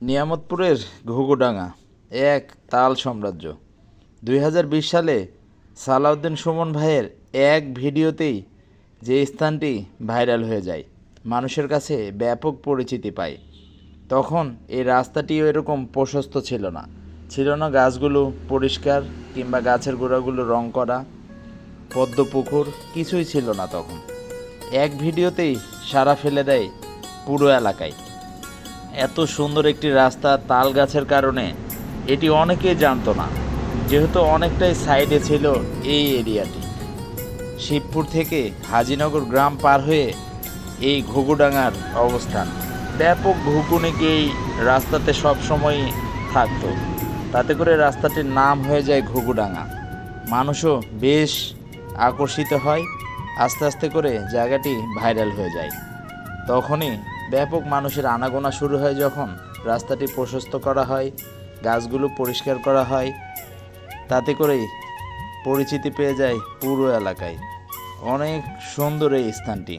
নিয়ামতপুরের ঘুঘুডাঙ্গা, এক তাল সাম্রাজ্য। দুই হাজার বিশ সালে সালাউদ্দিন সুমন ভাইয়ের এক ভিডিওতেই যে স্থানটি ভাইরাল হয়ে যায়, মানুষের কাছে ব্যাপক পরিচিতি পায়। তখন এই রাস্তাটিও এরকম প্রশস্ত ছিল না। ছিল না গাছগুলো পরিষ্কার কিংবা গাছের গোড়াগুলো রং করা, পদ্ম পুকুর, কিছুই ছিল না তখন। এক ভিডিওতেই সারা ফেলে দেয় পুরো এলাকায়। এত সুন্দর একটি রাস্তা তাল গাছের কারণে, এটি অনেকেই জানতো না, যেহেতু অনেকটাই সাইডে ছিল এই এরিয়াটি। শিবপুর থেকে হাজিনগর গ্রাম পার হয়ে এই ঘুঘুডাঙ্গার অবস্থান। ব্যাপক ভূকুনিক এই রাস্তাতে সবসময়ই থাকতো। তাতে করে রাস্তাটির নাম হয়ে যায় ঘুঘুডাঙ্গা। মানুষও বেশ আকর্ষিত হয়, আস্তে আস্তে করে জায়গাটি ভাইরাল হয়ে যায়। তখনই ব্যাপক মানুষের আনাগোনা শুরু হয় যখন রাস্তাটি প্রশস্ত করা হয়, গাছগুলো পরিষ্কার করা হয়। তাতে করেই পরিচিতি পেয়ে যায় পুরো এলাকায়। অনেক সুন্দর এই স্থানটি।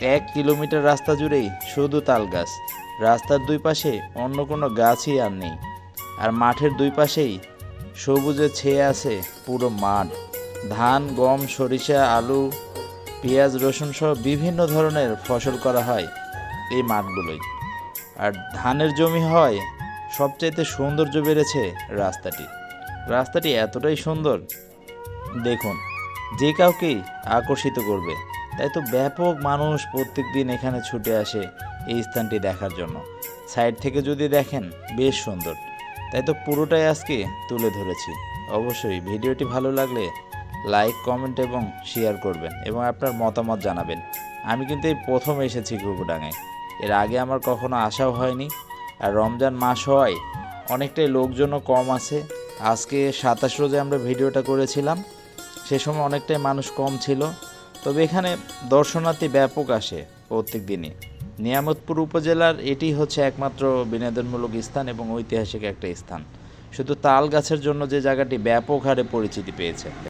এক কিলোমিটার রাস্তা জুড়েই শুধু তাল গাছ। রাস্তার দুই পাশে অন্য কোনো গাছই আর নেই। আর মাঠের দুই পাশেই সবুজে ছেয়ে আছে পুরো মাঠ। ধান, গম, সরিষা, আলু, পেঁয়াজ রসুন সহ বিভিন্ন ধরনের ফসল করা হয়। এই মাঠগুলোই। আর ধানের জমি হয়, সবচাইতে সৌন্দর্য বেড়েছে রাস্তাটি। রাস্তাটি এতটাই সুন্দর, দেখুন, যে কাউকেই আকর্ষিত করবে। তাই তো ব্যাপক মানুষ প্রত্যেক দিন এখানে ছুটে আসে এই স্থানটি দেখার জন্য। সাইড থেকে যদি দেখেন, বেশ সুন্দর। তাই তো পুরোটাই আজকে তুলে ধরেছি। অবশ্যই ভিডিওটি ভালো লাগলে লাইক, কমেন্ট এবং শেয়ার করবেন এবং আপনার মতামত জানাবেন। আমি কিন্তু এই প্রথম এসেছি ঘুঘুডাঙ্গায় এর আগে আমার কখনো আসাও হয়নি। আর রমজান মাস হওয়ায় অনেকটাই লোকজনও কম আছে। আজকে সাতাশ রোজে আমরা ভিডিওটা করেছিলাম। সে সময় অনেকটাই মানুষ কম ছিল। তবে এখানে দর্শনার্থী ব্যাপক আসে প্রত্যেক দিনই। নিয়ামতপুর উপজেলার এটি হচ্ছে একমাত্র বিনোদনমূলক স্থান এবং ঐতিহাসিক একটা স্থান। শুধু তাল গাছের জন্য যে জায়গাটি ব্যাপক হারে পরিচিতি পেয়েছে।